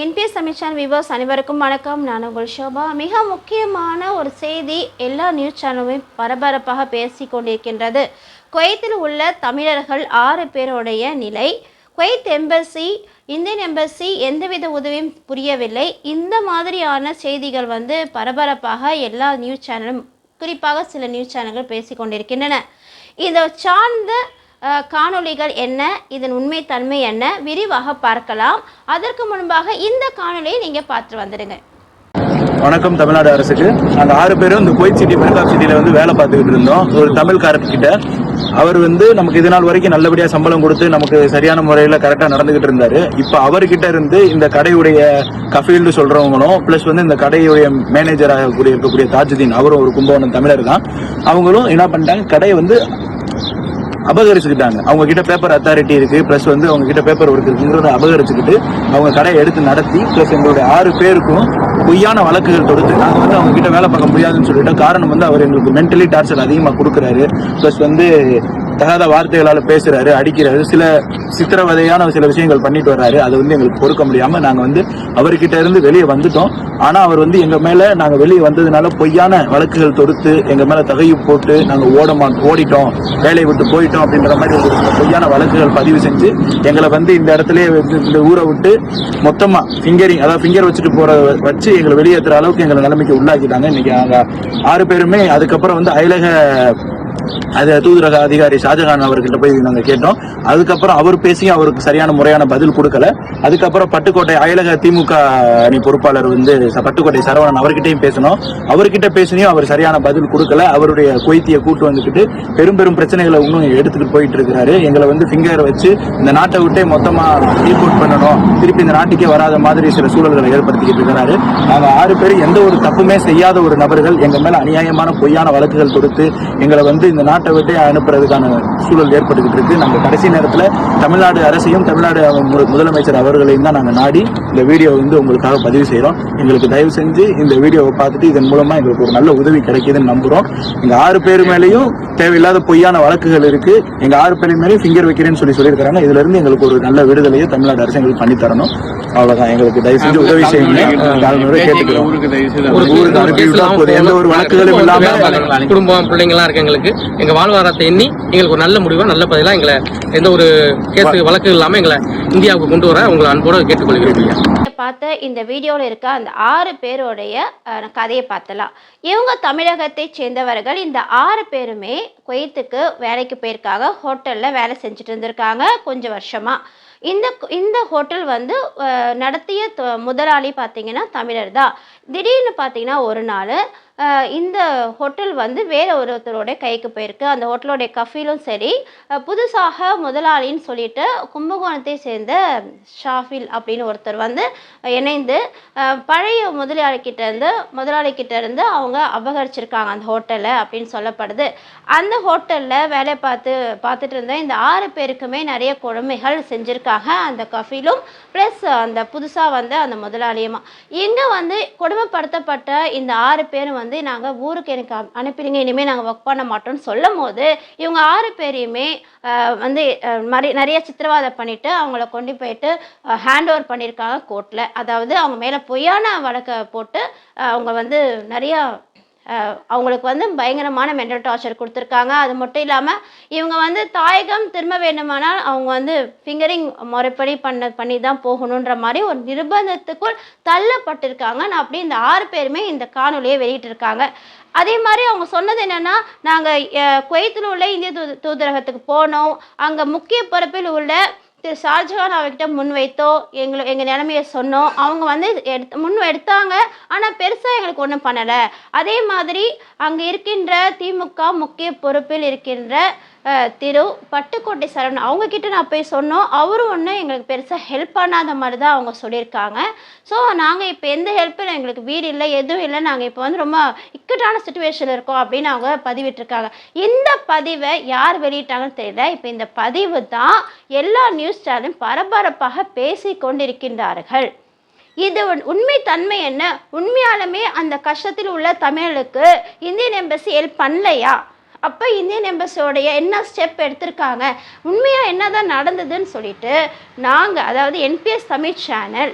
NPS தமிழ்ச்சான் viewers அனைவருக்கும் வணக்கம். நான் உங்கள் ஷோபா. மிக முக்கியமான ஒரு செய்தி எல்லா நியூஸ் சேனலுமே பரபரப்பாக பேசி கொண்டிருக்கின்றது. குவைத்தில் உள்ள தமிழர்கள் ஆறு பேருடைய நிலை குவைத் எம்பசி இந்தியன் எம்பசி எந்தவித உதவியும் புரியவில்லை. இந்த மாதிரியான செய்திகள் வந்து பரபரப்பாக எல்லா நியூஸ் சேனலும் குறிப்பாக சில நியூஸ் சேனல்கள் பேசி கொண்டிருக்கின்றன. இதை சார்ந்த காணொளிகள் என்ன? இதன் உண்மைத்தன்மை என்ன? விரிவாக பார்க்கலாம். அதற்கு முன்பாக இந்த காணொளியை நீங்கள் பார்த்துட்டு வந்துடுங்க. வணக்கம் தமிழ்நாடு அரசுக்கு. நாங்கள் ஆறு பேரும் இந்த குவைத் சிட்டி மெரிகாப் சிட்டியில் வந்து வேலை பார்த்துக்கிட்டு இருந்தோம். ஒரு தமிழ்காரர் கிட்ட. அவர் வந்து நமக்கு இது நாள் வரைக்கும் நல்லபடியாக சம்பளம் கொடுத்து நமக்கு சரியான முறையில் கரெக்டாக நடந்துகிட்டு இருந்தாரு. இப்போ அவர்கிட்ட இருந்து இந்த கடையுடைய கஃபீல்டு சொல்றவங்களும் ப்ளஸ் வந்து இந்த கடையுடைய மேனேஜராக கூடிய இருக்கக்கூடிய தாஜுதீன் அவரும் ஒரு கும்பகோணம் தமிழர் தான். அவங்களும் என்ன பண்ணிட்டாங்க? கடையை வந்து அபகரிச்சுக்கிட்டாங்க. அவங்க கிட்ட பேப்பர் அத்தாரிட்டி இருக்கு பிளஸ் வந்து அவங்க கிட்ட பேப்பர் ஒர்க் இருக்குங்கிறத அபகரிச்சுக்கிட்டு அவங்க கடையை எடுத்து நடத்தி பிளஸ் எங்களுடைய ஆறு பேருக்கும் பொய்யான வழக்குகள் தொடுத்து நாங்கள் வந்து அவங்க கிட்ட வேலை பார்க்க முடியாதுன்னு சொல்லிட்டு காரணம் வந்து அவர் எங்களுக்கு மென்டலி டார்ச்சர் அதிகமாக கொடுக்குறாரு. பிளஸ் வந்து தகாத வார்த்தைகளால் பேசுறாரு அடிக்கிறாரு சில சித்திரவதையான சில விஷயங்கள் பண்ணிட்டு வர்றாரு. அதை வந்து எங்களுக்கு பொறுக்க முடியாம நாங்க வந்து அவர்கிட்ட இருந்து வெளியே வந்துட்டோம். ஆனா அவர் வந்து எங்க மேல நாங்க வெளியே வந்ததுனால பொய்யான வழக்குகள் தொடுத்து எங்க மேல தகையு போட்டு நாங்க ஓட ஓடிட்டோம். வேலையை விட்டு போயிட்டோம் அப்படின்ற மாதிரி ஒரு பொய்யான வழக்குகள் பதிவு செஞ்சு எங்களை வந்து இந்த இடத்துல வந்து இந்த ஊரை விட்டு மொத்தமா ஃபிங்கரிங் அதாவது ஃபிங்கர் வச்சுட்டு போற வச்சு எங்களை வெளியேற்றுற அளவுக்கு எங்களை நிலைமைக்கு உள்ளாக்கிட்டாங்க. இன்னைக்கு நாங்க ஆறு பேருமே அதுக்கப்புறம் வந்து அயலக அது தூதரக அதிகாரி ஷாஜகான் அவர்கிட்ட போய் நாங்கள் கேட்டோம். அதுக்கப்புறம் அவர் பேசியும் அவருக்கு சரியான முறையான பதில் கொடுக்கல. அதுக்கப்புறம் பட்டுக்கோட்டை அயலக திமுக அணி பொறுப்பாளர் வந்து பட்டுக்கோட்டை சரவணன் அவர்கிட்டையும் பேசணும் அவர்கிட்ட பேசினியும் அவர் சரியான பதில் கொடுக்கல. அவருடைய கொய்த்தியை கூட்டு வந்துக்கிட்டு பெரும் பெரும் பிரச்சனைகளை இன்னும் எடுத்துட்டு போயிட்டு இருக்கிறாரு. எங்களை வந்து ஃபிங்கர் வச்சு இந்த நாட்டை விட்டே மொத்தமாக ரீபோர்ட் பண்ணணும். திருப்பி இந்த நாட்டுக்கே வராத மாதிரி சில சூழல்களை ஏற்படுத்திக்கிட்டு இருக்கிறாரு. நாங்கள் ஆறு பேர் எந்த ஒரு தப்புமே செய்யாத ஒரு நபர்கள் எங்கள் மேல அநியாயமான பொய்யான வழக்குகள் கொடுத்து எங்களை வந்து இந்த நாட்டை விட்டு அனுப்புறதுக்கான சூழல் ஏற்பட்டுக்கிட்டு இருக்கு நாங்க கடைசி நேரத்துல தமிழ்நாடு அரசையும் தமிழ்நாடு முதலமைச்சர் அவர்களையும் தான் நாங்க நாடி இந்த வீடியோ வந்து உங்களுக்காக பதிவு செய்றோம் எங்களுக்கு தயவு செஞ்சு இந்த வீடியோவை பார்த்துட்டு இதன் மூலமா எங்களுக்கு ஒரு நல்ல உதவி கிடைக்குதுன்னு நம்புறோம் எங்க ஆறு பேர் மேலேயும் தேவையில்லாத பொய்யான வழக்குகள் இருக்கு எங்க ஆறு பேர் மேலேயும் ஃபிங்கர் வைக்கிறேன்னு சொல்லி சொல்லியிருக்காங்க இதுல இருந்து எங்களுக்கு ஒரு நல்ல விடுதலையை தமிழ்நாடு அரசு எங்களுக்கு பண்ணி தரணும் அவ்வளவுதான் எங்களுக்கு தயவு செஞ்சு உதவி செய்யுங்க கேட்டுக்கிறோம் ஊருக்கு அனுப்பி விட்டா போதும். எந்த ஒரு வழக்குகளும் இல்லாம குடும்பம் பிள்ளைங்களாம் இருக்கு எங்களுக்கு எங்க வாழ்வாதாரத்தை எண்ணி எங்களுக்கு ஒரு நல்ல முடிவா நல்ல பதிலா எங்களை எந்த ஒரு கேஸ் வழக்கு இல்லாம எங்களை இந்தியாவுக்கு கொண்டு வர உங்களை அன்போடு கேட்டுக்கொள்கிறேன் ஐயா. பார்த்த இந்த வீடியோவில் இருக்க அந்த ஆறு பேருடைய கதையை பார்த்தலாம். இவங்க தமிழகத்தை சேர்ந்தவர்கள். இந்த ஆறு பேருமே குவைத்துக்கு வேலைக்கு போயிருக்காங்க. ஹோட்டலில் வேலை செஞ்சுட்டு இருந்திருக்காங்க கொஞ்சம் வருஷமாக இந்த இந்த ஹோட்டல் வந்து நடத்திய தொ- முதலாளி பார்த்தீங்கன்னா தமிழர் தான். திடீர்னு பார்த்தீங்கன்னா ஒரு நாள் இந்த ஹோட்டல் வந்து வேறு ஒருத்தரோட கைக்கு போயிருக்கு. அந்த ஹோட்டலோடைய கஃபீலும் சரி. புதுசாக முதலாளின்னு சொல்லிட்டு கும்பகோணத்தை சேர்ந்த ஷாஃபில் அப்படின்னு ஒருத்தர் வந்து இணைந்து பழைய முதலாளிக்கிட்ட இருந்து முதலாளிக்கிட்ட இருந்து அவங்க அபகரிச்சிருக்காங்க அந்த ஹோட்டலை அப்படின்னு சொல்லப்படுது. அந்த ஹோட்டலில் வேலை பார்த்து பார்த்துட்டு இருந்த இந்த ஆறு பேருக்குமே நிறைய கொடுமைகள் செஞ்சுருக்காங்க அந்த கஃபீலும் ப்ளஸ் அந்த புதுசாக வந்த அந்த முதலாளியுமா. இங்கே வந்து கொடுமைப்படுத்தப்பட்ட இந்த ஆறு பேரும் வந்து நாங்கள் ஊருக்கு எனக்கு அனுப்பிடுங்க இனிமேல் நாங்கள் ஒர்க் பண்ண மாட்டோம்னு சொல்லும் போது இவங்க ஆறு பேரையுமே வந்து மறை- நிறைய சித்திரவாதம் பண்ணிட்டு அவங்கள கொண்டு போயிட்டு ஹேண்ட் ஓவர் பண்ணியிருக்காங்க கோர்ட்டில் அதாவது அவங்க மேலே பொய்யான வழக்கை போட்டு அவங்க வந்து நிறையா அவங்களுக்கு வந்து பயங்கரமான மென்டல் டார்ச்சர் கொடுத்துருக்காங்க. அது மட்டும் இல்லாமல் இவங்க வந்து தாயகம் திரும்ப வேண்டுமானால் அவங்க வந்து ஃபிங்கரிங் முறைப்படி பண்ண பண்ணி தான் போகணுன்ற மாதிரி ஒரு நிர்பந்தத்துக்குள் தள்ளப்பட்டிருக்காங்க. நான் அப்படி இந்த ஆறு பேருமே இந்த காணொலியை வெளியிட்டிருக்காங்க. அதே மாதிரி அவங்க சொன்னது என்னென்னா நாங்கள் குவைத்தில் உள்ள இந்திய தூ தூதரகத்துக்கு போனோம். அங்கே முக்கிய பொறுப்பில் உள்ள திரு ஷாஜகான் அவர்கிட்ட முன்வைத்தோ எங்களை எங்கள் நிலைமையை சொன்னோம் அவங்க வந்து எடுத்து முன் எடுத்தாங்க. ஆனால் பெருசாக எங்களுக்கு ஒன்றும் பண்ணலை. அதே மாதிரி அங்கே இருக்கின்ற திமுக முக்கிய பொறுப்பில் இருக்கின்ற திரு பட்டுக்கோட்டை சரவணன் அவங்கக்கிட்ட நான் போய் சொன்னோம். அவரும் ஒன்றும் எங்களுக்கு பெருசாக ஹெல்ப் பண்ணாத மாதிரி தான் அவங்க சொல்லியிருக்காங்க. ஸோ நாங்கள் இப்போ எந்த ஹெல்ப்பும் எங்களுக்கு வீடு இல்லை எதுவும் இல்லை. நாங்கள் இப்போ வந்து ரொம்ப இக்கட்டான சுச்சுவேஷனில் இருக்கோம் அப்படின்னு அவங்க பதிவிட்டிருக்காங்க. இந்த பதிவை யார் வெளியிட்டாங்கன்னு தெரியல. இப்போ இந்த பதிவு தான் எல்லா நியூஸ் சேனலும் பரபரப்பாக பேசி கொண்டிருக்கின்றார்கள். இது உண்மை தன்மை என்ன? உண்மையாலுமே அந்த கஷ்டத்தில் உள்ள தமிழுக்கு இந்தியன் எம்பசி ஹெல்ப் பண்ணலையா? அப்போ இந்தியன் எம்பசியோடைய என்ன ஸ்டெப் எடுத்திருக்காங்க? உண்மையாக என்னதான் நடந்ததுன்னு சொல்லிட்டு நாங்கள் அதாவது என்பிஎஸ் தமிழ் சேனல்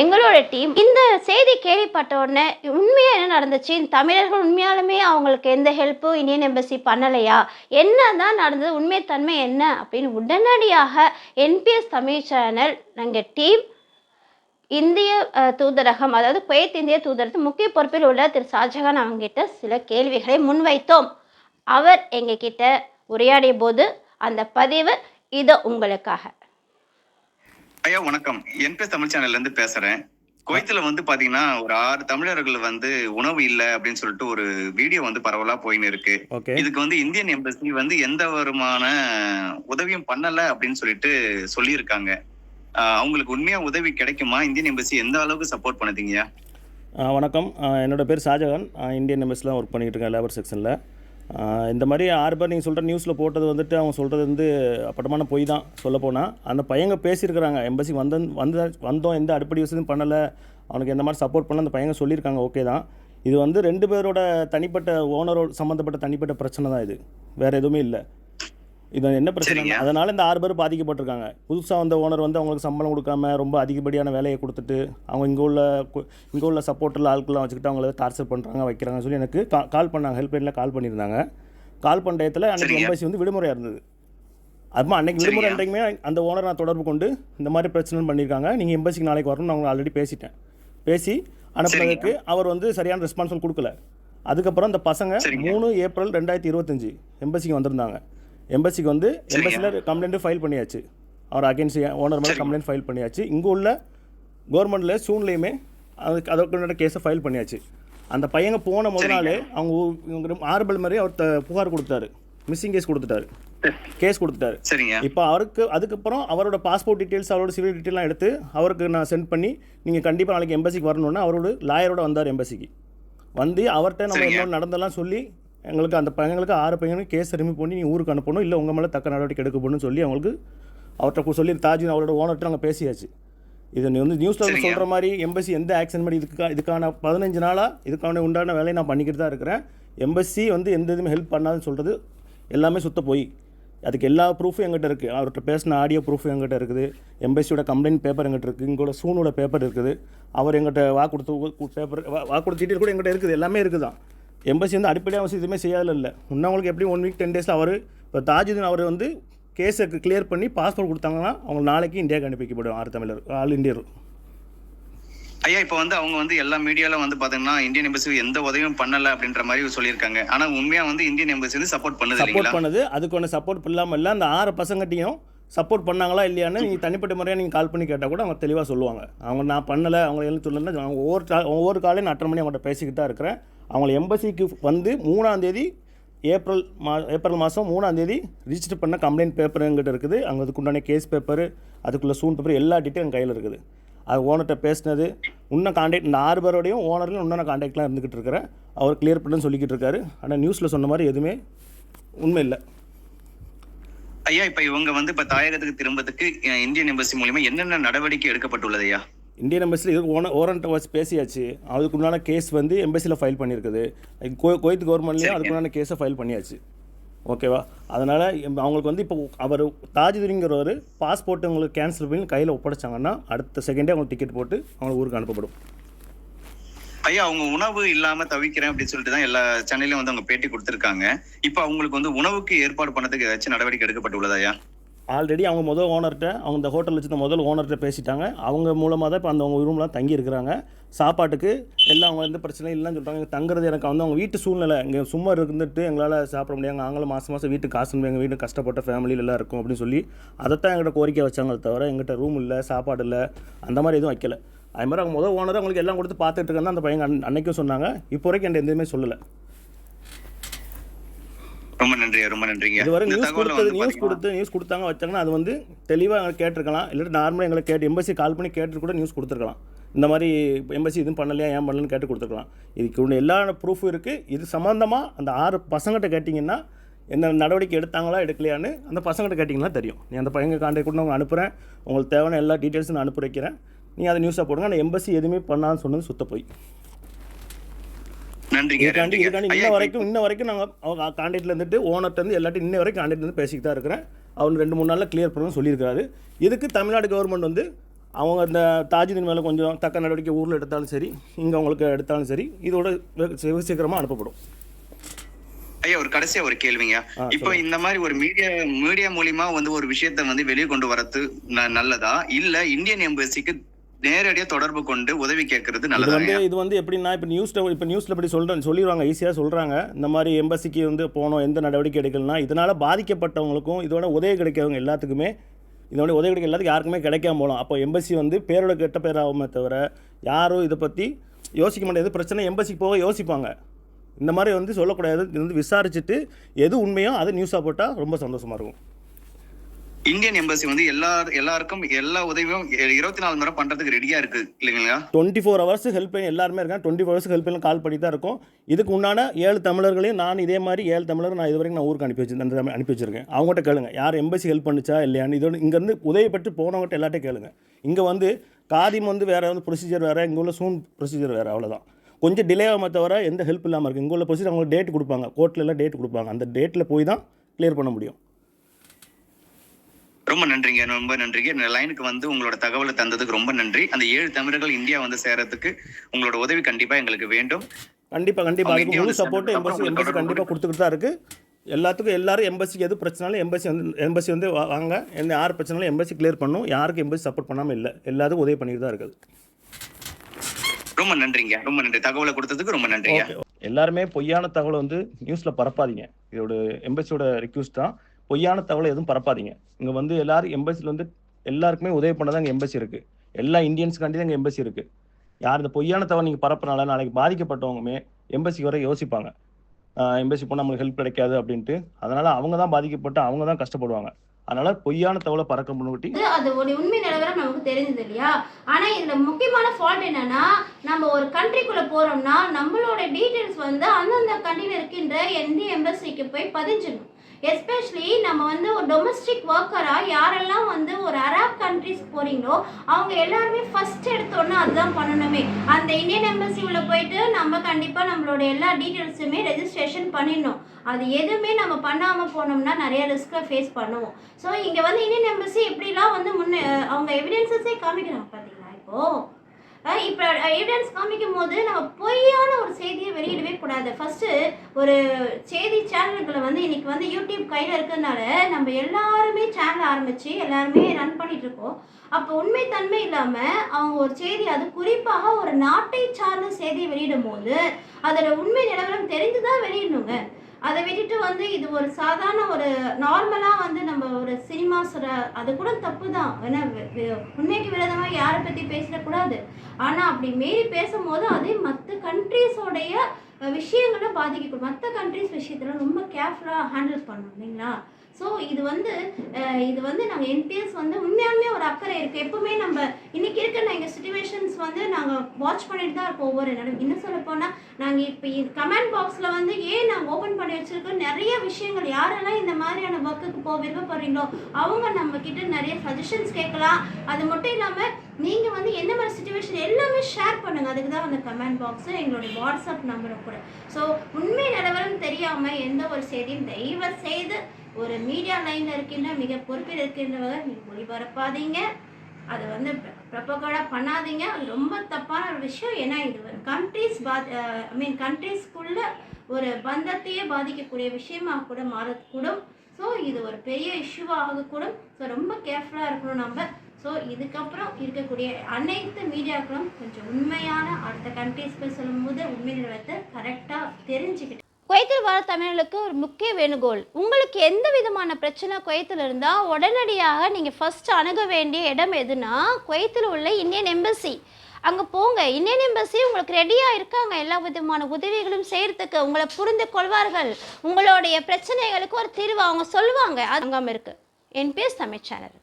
எங்களோட டீம் இந்த செய்தி கேள்விப்பட்ட உடனே உண்மையாக என்ன நடந்துச்சு? இந்த தமிழர்கள் உண்மையாலுமே அவங்களுக்கு எந்த ஹெல்ப்பும் இந்தியன் எம்பசி பண்ணலையா? என்ன தான் நடந்தது? உண்மைத்தன்மை என்ன? அப்படின்னு உடனடியாக என்பிஎஸ் தமிழ் சேனல் நாங்கள் டீம் இந்திய தூதரகம் அதாவது குவைத் இந்திய தூதரகத்தின் முக்கிய பொறுப்பில் உள்ள திரு ஷாஜகான் அவங்ககிட்ட சில கேள்விகளை முன்வைத்தோம். அவர் எங்ககிட்ட உரையாடிய போது அந்த பதிவு இது உங்களுக்காக. ஐயா வணக்கம். என்பிஎஸ் தமிழ் சேனல்ல இருந்து பேசுறேன். குவைத்துல வந்து பாத்தீங்கன்னா ஒரு ஆறு தமிழர்கள் வந்து உணவு இல்ல அப்படின்னு சொல்லிட்டு ஒரு வீடியோ வந்து பரவலா போயின்னு இருக்கு. ஓகே. இதுக்கு வந்து இந்தியன் எம்பசி வந்து எந்த விதமான உதவியும் பண்ணல அப்படின்னு சொல்லிட்டு சொல்லியிருக்காங்க. அவங்களுக்கு உண்மையா உதவி கிடைக்குமா? இந்தியன் எம்பசி எந்த அளவுக்கு சப்போர்ட் பண்ணுதீங்கய்யா ஆ, வணக்கம். ஆ, என்னோட பேர் ஷாஜகான். இந்தியன் எம்பஸில் ஒர்க் பண்ணிகிட்டு இருக்கேன் லேபர் செக்ஷனில் இந்த மாதிரி ஆறு பேர் நீங்கள் சொல்கிற நியூஸில் போட்டது வந்துட்டு அவங்க சொல்கிறது வந்து அப்பட்டமான பொய் தான் சொல்லப்போனால் அந்த பையங்க பேசியிருக்கிறாங்க. எம்பசி வந்த வந்து வந்தோம் எந்த அடிப்படை வசதியும் பண்ணலை. அவனுக்கு எந்த மாதிரி சப்போர்ட் பண்ணல. அந்த பையங்க சொல்லியிருக்காங்க. ஓகே தான். இது வந்து ரெண்டு பேரோட தனிப்பட்ட ஓனரோட சம்மந்தப்பட்ட தனிப்பட்ட பிரச்சனை தான் இது. வேறு எதுவுமே இல்லை. இது என்ன பிரச்சனை. அதனால இந்த ஆறு பேர் பாதிக்கப்பட்டிருக்காங்க. புதுசாக வந்த ஓனர் வந்து அவங்களுக்கு சம்பளம் கொடுக்காம ரொம்ப அதிகப்படியான வேலையை கொடுத்துட்டு அவங்க இங்கே உள்ள இங்கே உள்ள சப்போர்ட்டில் ஆட்கள்லாம் வச்சுக்கிட்டு அவங்கள டார்ச்சர் பண்ணுறாங்க வைக்கிறாங்க சொல்லி எனக்கு கால் பண்ணாங்க. ஹெல்ப்லைனில் கால் பண்ணியிருந்தாங்க. கால் பண்ண டயத்தில் அன்றைக்கி. எம்பசி வந்து விடுமுறையாக இருந்தது. அதுமா அன்றைக்கி விடுமுறை. அன்றைக்குமே அந்த ஓனர் நான் தொடர்பு கொண்டு இந்த மாதிரி பிரச்சனை பண்ணியிருக்காங்க. நீங்கள் எம்பசிக்கு நாளைக்கு வரணும்னு அவங்க ஆல்ரெடி பேசிட்டேன். பேசி அனுப்புனதுக்கு அவர் வந்து சரியான ரெஸ்பான்சிபிள் கொடுக்கல. அதுக்கப்புறம் இந்த பசங்க. மூணு ஏப்ரல் ரெண்டாயிரத்தி இருபத்தஞ்சி எம்பசிக்கு வந்திருந்தாங்க. எம்பசிக்கு வந்து எம்பசியில் கம்ப்ளைண்ட்டு ஃபைல் பண்ணியாச்சு. அவர் அகேன்ஸ்ட் ஓனர் மேலே. கம்ப்ளைண்ட் ஃபைல் பண்ணியாச்சு. இங்கே உள்ள கவர்மெண்ட்டில் சூன்லேயுமே அதுக்கு அதற்கு கேஸை ஃபைல் பண்ணியாச்சு. அந்த பையங்க போன முதல் நாள் அவங்க இவங்க ஆர்பல் மாதிரி அவர் த- புகார் கொடுத்தாரு. மிஸ்ஸிங் கேஸ் கொடுத்துட்டாரு. கேஸ் கொடுத்துட்டாரு. சரிங்க. இப்போ அவருக்கு அதுக்கப்புறம் அவரோட பாஸ்போர்ட் டீட்டெயில்ஸ் அவரோட சிவில் டீட்டெயிலாம் எடுத்து அவருக்கு நான் சென்ட் பண்ணி நீங்கள் கண்டிப்பாக நாளைக்கு எம்பசிக்கு வரணும்னு அவரோட லாயரோட வந்தார் எம்பசிக்கு வந்து அவர்கிட்ட நம்ம. என்ன நடந்தெல்லாம் சொல்லி எங்களுக்கு அந்த பையங்களுக்கு ஆறு பையனுக்கு கேஸ் ரிமூவ் பண்ணி நீ ஊருக்கு அனுப்பணும். இல்லை உங்கள் மேலே தக்க நடவடிக்கை எடுக்கப்படணும்னு சொல்லி அவங்களுக்கு அவர்கிட்ட சொல்லி தாஜின் அவரோட ஓனர்கிட்ட நாங்கள் பேசியாச்சு. இது நீ வந்து நியூஸில். சொல்கிற மாதிரி எம்பசி எந்த ஆக்ஷன் பண்ணி இதுக்கு இதுக்கான பதினஞ்சு நாளாக இதுக்கான உண்டான வேலையை நான் பண்ணிக்கிட்டு தான் இருக்கிறேன். எம்பசி வந்து எந்த இதுவுமே ஹெல்ப் பண்ணாதுன்னு சொல்கிறது எல்லாமே சுத்த போய். அதுக்கு எல்லா ப்ரூஃபும் எங்கிட்ட இருக்குது அவர்கிட்ட பேசின ஆடியோ ப்ரூஃப் எங்கிட்ட இருக்குது. எம்பசியோட கம்ப்ளைண்ட் பேப்பர் எங்கிட்ட இருக்குது இங்கோட சூனோட பேப்பர் இருக்குது. அவர் எங்கிட்ட வா கொடுத்து பேப்பர் வா கொடுத்த கூட எங்கிட்ட இருக்குது. எல்லாமே இருக்குது தான் எம்பசி வந்து அடிப்படையாக வச்சு எதுவுமே செய்யாதில்ல இல்லை. முன்னவங்களுக்கு எப்படி ஒன் வீக் டென் டேஸில் அவர் இப்போ தாஜுதீன் அவர் வந்து கேஸை கிளியர் பண்ணி பாஸ்போர்ட் கொடுத்தாங்கன்னா அவங்க நாளைக்கு இந்தியாவுக்கு அனுப்பி வைக்கப்படும் ஆறு தமிழர் ஆல் இந்தியர் ஐயா இப்ப வந்து அவங்க வந்து எல்லா மீடியால வந்து பாத்தீங்கன்னா இந்தியன் எம்பசி எந்த உதவியும் பண்ணல அப்படின்ற மாதிரி சொல்லியிருக்காங்க. ஆனா உண்மையா வந்து இந்தியன் எம்பசி வந்து சப்போர்ட் பண்ணுது சப்போர்ட் பண்ணது. அதுக்கு ஒன்று சப்போர்ட் இல்லாமல் இல்லை அந்த ஆறு பசங்கட்டையும் சப்போர்ட் பண்ணாங்களா இல்லையான்னு நீங்கள் தனிப்பட்ட முறையாக நீங்கள் கால் பண்ணி கேட்டால் கூட அவங்க தெளிவாக சொல்லுவாங்க. அவங்க நான் பண்ணலை அவங்க எழுந்து சொல்லலைன்னா அவங்க ஒவ்வொரு ஒவ்வொரு காலையும் நான் அட்டன் பண்ணி அவங்கள்ட்ட பேசிக்கிட்டு தான் இருக்கிறேன். அவங்கள எம்பசிக்கு வந்து மூணாந்தேதி ஏப்ரல் மா ஏப்ரல் மாதம் மூணாந்தேதி ரிஜிஸ்டர் பண்ண கம்ப்ளைண்ட் பேப்பர் எங்கிட்ட இருக்குது. அங்கே அதுக்குண்டான கேஸ் பேப்பர் அதுக்குள்ள சூன் பேப்பர் எல்லா டீட்டெயிலும் என் கையில் இருக்குது. அது ஓனர்கிட்ட பேசினது. இன்னும் காண்டாக்ட் இந்த ஆறு பேரோடையும் ஓனர்லையும் இன்னும் நான் காண்டாக்ட்லாம் இருந்துக்கிட்டு இருக்கிறேன் அவர் கிளியர் பண்ணுன்னு சொல்லிக்கிட்டு இருக்காரு. ஆனால் நியூஸில் சொன்ன மாதிரி எதுவுமே உண்மை இல்லை. ஐயா இப்ப இவங்க வந்து இப்ப தாயகத்துக்கு திரும்பத்துக்கு இந்தியன் எம்பசி மூலியமா என்னென்ன நடவடிக்கை எடுக்கப்பட்டுள்ளது ஐயா? இந்தியன் எம்பசியில் இது ஓன ஓரண்ட் வச்சு பேசியாச்சு. அதுக்குண்டான கேஸ் வந்து எம்பசியில் ஃபைல் பண்ணியிருக்குது. கோ கோயத் கவர்மெண்ட்லேயும் அதுக்குண்டான கேஸை ஃபைல் பண்ணியாச்சு. ஓகேவா? அதனால் அவங்களுக்கு வந்து இப்போ அவர் தாஜுதீன்கிறவர் பாஸ்போர்ட் உங்களுக்கு கேன்சல் பண்ணி கையில் ஒப்படைச்சாங்கன்னா அடுத்த செகண்டே அவங்க டிக்கெட் போட்டு அவங்க ஊருக்கு அனுப்பப்படும். ஐயா அவங்க உணவு இல்லாம தவிக்கிறேன் அப்படின்னு சொல்லிட்டு தான் எல்லா சேனல்லையும் வந்து அவங்க பேட்டி கொடுத்துருக்காங்க. இப்போ அவங்களுக்கு வந்து உணவுக்கு ஏற்பாடு பண்ணதுக்கு ஏதாச்சும் நடவடிக்கை எடுக்கப்பட்டுள்ளதா ஐயா? ஆல்ரெடி அவங்க முதல் ஓனர்கிட்ட அவங்க இந்த ஹோட்டல் வச்சு முதல் ஓனர்கிட்ட பேசிட்டாங்க. அவங்க மூலமாக தான் இப்போ அந்த அவங்க ரூம்லாம் தங்கி இருக்கிறாங்க சாப்பாட்டுக்கு எல்லாம் அவங்க எந்த பிரச்சனையும் இல்லைன்னு சொல்கிறாங்க தங்குறது எனக்கு வந்து அவங்க வீட்டு சூழ்நிலை. இங்கே சும்மா இருந்துட்டு எங்களால் சாப்பிட முடியாது நாங்களும் மாதம் மாதம் வீட்டுக்கு காசு எங்கள் வீட்டு கஷ்டப்பட்ட ஃபேமிலியில் எல்லாம் இருக்கும் அப்படின்னு சொல்லி அதைத்தான் எங்கள்கிட்ட கோரிக்கை வச்சாங்களே தவிர எங்கிட்ட ரூம் இல்லை சாப்பாடு இல்லை அந்த மாதிரி எதுவும் வைக்கல. அது மாதிரி அவங்க முதல் ஓனர் அவங்களுக்கு எல்லாம் கொடுத்து பார்த்துட்டு இருக்காங்க. அந்த பையன் அன்னைக்கும் சொன்னாங்க. இப்போ வரைக்கும் என்கிட்ட எதுவுமே சொல்லலை. ரொம்ப நன்றி ரொம்ப நன்றிங்க. இதுவரை நியூஸ் கொடுத்தது நியூஸ் கொடுத்து நியூஸ் கொடுத்தாங்க வச்சாங்கன்னா அது வந்து தெளிவாக எங்களை கேட்டிருக்கலாம். இல்லாட்டி நார்மலாக எங்களை கேட்டு எம்பசி கால் பண்ணி கேட்டு கூட நியூஸ் கொடுத்துருக்கலாம். இந்த மாதிரி எம்பசி இதுவும் பண்ணலையா ஏன் பண்ணலன்னு கேட்டு கொடுத்துருக்கலாம். இதுக்கு ஒன்று எல்லா ப்ரூஃபும் இருக்குது இது சம்மந்தமாக அந்த ஆறு பசங்கள்கிட்ட கேட்டிங்கன்னா என்ன நடவடிக்கை எடுத்தாங்களா எடுக்கலையான்னு அந்த பசங்கள்கிட்ட கேட்டிங்கன்னா தெரியும். நீ அந்த பையங்க கான்டாக்ட் கூட நான் அனுப்புகிறேன் உங்களுக்கு தேவையான எல்லா டீட்டெயில்ஸும் நான் அனுப்பி வைக்கிறேன். நீ அதை நியூஸாக போடுங்க. ஆனால் எம்பசி எதுவுமே பண்ணான்னு சொன்னது சுத்த போய் இதுக்காண்டி நன்றிங்க. இதுக்காண்டி இன்ன வரைக்கும் இன்ன வரைக்கும் நாங்கள் அவங்க காண்டாக்டில் இருந்துட்டு ஓனர்ட்ட இருந்து எல்லாத்தையும் இன்ன வரைக்கும் காண்டாக்ட் இருந்து பேசிக்கிட்டு தான் இருக்கிறேன். அவர் ரெண்டு மூணு நாளில் கிளியர் பண்ணணும்னு சொல்லியிருக்காரு இதுக்கு தமிழ்நாடு கவர்மெண்ட் வந்து அவங்க இந்த தாஜுதீன் மேலே கொஞ்சம் தக்க நடவடிக்கை ஊரில் எடுத்தாலும் சரி இங்கே அவங்களுக்கு எடுத்தாலும் சரி இதோட சீக்கிரமாக அனுப்பப்படும். ஐயா ஒரு கடைசியா ஒரு கேள்விங்க. இப்போ இந்த மாதிரி ஒரு மீடியா மீடியா மூலியமா வந்து ஒரு விஷயத்த வந்து வெளியே கொண்டு வரது நல்லதா? இல்ல இந்தியன் எம்பசிக்கு நேரடியா தொடர்பு கொண்டு உதவி கேட்கறது நல்லதா வந்து? இது வந்து எப்படின்னா இப்போ நியூஸில் இப்போ நியூஸில் இப்படி சொல்கிறேன் சொல்லிடுவாங்க ஈஸியாக சொல்கிறாங்க இந்த மாதிரி எம்பசிக்கு வந்து போனோம் எந்த நடவடிக்கை எடுக்கலனா இதனால் பாதிக்கப்பட்டவங்களுக்கும் இதோட உதவி கிடைக்கிறவங்க எல்லாத்துக்குமே இதோட உதவி கிடைக்க எல்லாத்துக்கும் யாருக்குமே கிடைக்காம போகலாம். அப்போ எம்பசி வந்து பேரோட கெட்ட பேராகுமே தவிர யாரும் இதை பற்றி யோசிக்க மாட்டேது பிரச்சனை எம்பசிக்கு போக யோசிப்பாங்க. இந்த மாதிரி வந்து சொல்லக்கூடாது. இது வந்து விசாரிச்சுட்டு எது உண்மையோ அதை நியூஸாக போட்டால் ரொம்ப சந்தோஷமாக இருக்கும். இந்தியன் எம்பசி வந்து எல்லா எல்லாருக்கும் எல்லா உதவியும் இருபத்தி நாலு மணி பண்றதுக்கு ரெடியா இருக்கு இல்லைங்களா? Twenty four hours help line எல்லாருமே இருக்காங்க. Twenty four hours helpline call பண்ணி தான் இருக்கும். இதுக்கு உண்டான ஏழு தமிழர்களையும் நான் இதே மாதிரி ஏழு தமிழர் நான் இது வரைக்கும் நான் ஊருக்கு அனுப்பி வச்சிருந்தேன் தமிழ் அனுப்பி வச்சிருக்கேன். அவங்ககிட்ட கேளுங்க. யார் எம்பசி ஹெல்ப் பண்ணுச்சா இல்லையான்னு இதோட இங்கேருந்து உதவி பெற்று போனவங்ககிட்ட எல்லாட்டையும் கேளுங்க. இங்கே வந்து காதிம் வந்து வேறு வந்து ப்ரொசீஜர் வேறு இங்கே உள்ள சூன் ப்ரொசீஜர் வேறு அவ்வளோதான் கொஞ்சம் டிலே ஆகாம தவிர எந்த ஹெல்ப் இல்லாமல் இருக்குது இங்கே உள்ள ப்ரொசீஜர் அவங்களுக்கு டேட் கொடுப்பாங்க. கோர்ட்டில் எல்லாம் டேட் கொடுப்பாங்க. அந்த டேட்டில் போய் தான் கிளியர் பண்ண முடியும். ரொம்ப நன்றிங்க ரொம்ப நன்றிங்க. இந்த லைனுக்கு வந்து உங்களோட தகவலை தந்ததுக்கு ரொம்ப நன்றி. அந்த ஏழு தமிழர்கள் இந்தியா வந்து சேரத்துக்கு உங்களோட உதவி கண்டிப்பா எங்களுக்கு வேண்டும். கண்டிப்பாக கண்டிப்பாக முழு சப்போர்ட் எம்பசி எம்பசி கண்டிப்பாக கொடுத்துக்கிட்டு தான் இருக்குது எல்லாத்துக்கும் எல்லாரும் எம்பசிக்கு எது பிரச்சனாலும் எம்பசி வந்து எம்பசி வந்து வாங்க. எந்த யார் பிரச்சனாலும் எம்பசி கிளியர் பண்ணும். யாருக்கும் எம்பசி சப்போர்ட் பண்ணாமல் இல்லை. எல்லாத்துக்கும் உதவி பண்ணிட்டு தான் இருக்குது. ரொம்ப நன்றிங்க ரொம்ப நன்றி. தகவலை கொடுத்ததுக்கு ரொம்ப நன்றிங்க. எல்லாருமே பொய்யான தகவலை வந்து நியூஸில் பரப்பாதீங்க. இதோட எம்பசியோட ரிக்வஸ்ட் தான். பொய்யான தகவலை எதுவும் பரப்பாதீங்க. இங்கே வந்து எல்லாரும் எம்பசியில் வந்து எல்லாருக்குமே உதவி பண்ணதான் இங்கே எம்பசி இருக்குது எல்லா இந்தியன்ஸ்க்காண்டி தான் இங்கே எம்பசி இருக்குது யார் இந்த பொய்யான தகவல் நீங்கள் பரப்புனால நாளைக்கு பாதிக்கப்பட்டவங்கமே எம்பசிக்கு வர யோசிப்பாங்க. எம்பசி போனால் நம்மளுக்கு ஹெல்ப் கிடைக்காது அப்படின்ட்டு. அதனால் அவங்க தான் பாதிக்கப்பட்டு அவங்க தான் கஷ்டப்படுவாங்க. அதனால் பொய்யான தகவலை பறக்க முன்னாடி அது ஒரு உண்மை நிலவரம் நமக்கு தெரிஞ்சது இல்லையா? ஆனா இதுல முக்கியமான ஃபால்ட் என்னன்னா நம்ம ஒரு கண்ட்ரிக்குள்ள போறோம்னா நம்மளோட டீடைல்ஸ் வந்து அந்தந்த கண்ட்ரில இருக்கின்ற எந்த எம்பசிக்கு போய் பதிஞ்சிடணும். எஸ்பெஷலி நம்ம வந்து ஒரு டொமஸ்டிக் ஒர்க்கராக யாரெல்லாம் வந்து ஒரு அராப் கண்ட்ரிஸ் போகிறீங்களோ அவங்க எல்லாருமே ஃபர்ஸ்ட் எடுத்தோன்னா அதுதான் பண்ணணுமே. அந்த இந்தியன் எம்பசி உள்ள போயிட்டு நம்ம கண்டிப்பாக நம்மளோட எல்லா டீட்டெயில்ஸுமே ரெஜிஸ்ட்ரேஷன் பண்ணிடணும். அது எதுவுமே நம்ம பண்ணாமல் போனோம்னா நிறைய ரிஸ்க்கை ஃபேஸ் பண்ணுவோம். ஸோ இங்கே வந்து இந்தியன் எம்பசி எப்படிலாம் வந்து முன்னே அவங்க எவிடன்சஸே காமிக்கிறாங்க பார்த்தீங்களா இப்போது இப்போ எவிடன்ஸ் காமிக்கும் போது நம்ம பொய்யான ஒரு செய்தியை வெளியிடவே கூடாது. ஃபஸ்ட்டு ஒரு செய்தி சேனல்களை வந்து இன்றைக்கி வந்து யூடியூப் கையில் இருக்கிறதுனால நம்ம எல்லாருமே சேனல் ஆரம்பித்து எல்லாருமே ரன் பண்ணிகிட்டு இருக்கோம். அப்போ உண்மைத்தன்மை இல்லாமல் அவங்க ஒரு செய்தி அது குறிப்பாக ஒரு நாட்டை சார்ந்த செய்தியை வெளியிடும் போது அதோட உண்மை நிலவரம் தெரிந்து தான் வெளியிடணுங்க. அதை விட்டுட்டு வந்து இது ஒரு சாதாரண ஒரு நார்மலாக வந்து நம்ம ஒரு சினிமா சொல்ற அது கூட தப்பு தான் ஏன்னா உண்மைக்கு விரோதமாக யாரை பற்றி பேசிடக்கூடாது ஆனால் அப்படி மீறி பேசும்போது அதே மற்ற கண்ட்ரீஸோடைய விஷயங்களை பாதிக்கக்கூடும் மற்ற கண்ட்ரீஸ் விஷயத்தில் ரொம்ப கேர்ஃபுல்லாக ஹேண்டில் பண்ணணும் இல்லைங்களா? ஸோ இது வந்து இது வந்து நாங்கள் என்பிஎஸ் வந்து உண்மையாலுமே ஒரு அக்கறை இருக்குது எப்பவுமே நம்ம இன்னைக்கு இருக்கிற எங்கள் சுச்சுவேஷன்ஸ் வந்து நாங்கள் வாட்ச் பண்ணிட்டு தான் இருப்போம் ஒவ்வொரு நடம் இன்னும் சொல்ல போனால் நாங்கள் இப்போ கமெண்ட் பாக்ஸில் வந்து ஏன் நாங்கள் ஓப்பன் பண்ணி வச்சிருக்கோம்? நிறைய விஷயங்கள் யாரெல்லாம் இந்த மாதிரியான ஒர்க்குக்கு போக விருப்பப்படுறீங்களோ அவங்க நம்மக்கிட்ட நிறைய சஜஷன்ஸ் கேட்கலாம். அது மட்டும் இல்லாமல் நீங்கள் வந்து என்ன மாதிரி சுச்சுவேஷன் எல்லாமே ஷேர் பண்ணுங்கள் அதுக்கு தான் அந்த கமெண்ட் பாக்ஸு எங்களுடைய வாட்ஸ்அப் நம்பரும் கூட. ஸோ உண்மை நிலவரம் தெரியாமல் எந்த ஒரு செய்தியும் தயவு செய்து ஒரு மீடியா லைனில் இருக்கின்ற மிக பொறுப்பில் இருக்கின்றவங்க நீங்கள் ஒளிபரப்பாதீங்க. அது வந்து ப்ரப்பகோடா பண்ணாதீங்க. அது ரொம்ப தப்பான ஒரு விஷயம். ஏன்னா இது ஒரு கண்ட்ரிஸ் பா ஐ மீன் கண்ட்ரிஸ்க்குள்ள ஒரு பந்தத்தையே பாதிக்கக்கூடிய விஷயமாக கூட மாறக்கூடும். ஸோ இது ஒரு பெரிய இஷ்யூவாக ஆகக்கூடும் ஸோ ரொம்ப கேர்ஃபுல்லாக இருக்கணும் நம்ம. ஸோ இதுக்கப்புறம் இருக்கக்கூடிய அனைத்து மீடியாக்களும் கொஞ்சம் உண்மையான அடுத்த கண்ட்ரிஸ் போய் சொல்லும்போது உண்மை நிலவரத்தை கரெக்டாக தெரிஞ்சுக்கிட்டு குவைத்தில் வாழ தமிழர்களுக்கு ஒரு முக்கிய வேணுகோள். உங்களுக்கு எந்த விதமான பிரச்சனை குவைத்தில் இருந்தால் உடனடியாக நீங்கள் ஃபஸ்ட் அணுக வேண்டிய இடம் எதுனா குவைத்தில் உள்ள இந்தியன் எம்பசி அங்கே போங்க. இந்தியன் எம்பசி உங்களுக்கு ரெடியாக இருக்காங்க. எல்லா விதமான உதவிகளும் செய்கிறதுக்கு உங்களை புரிந்து கொள்வார்கள். உங்களுடைய பிரச்சனைகளுக்கு ஒரு தீர்வு அவங்க சொல்லுவாங்க. அது அங்காம இருக்குது என்பிஎஸ் தமிழ் சேனல்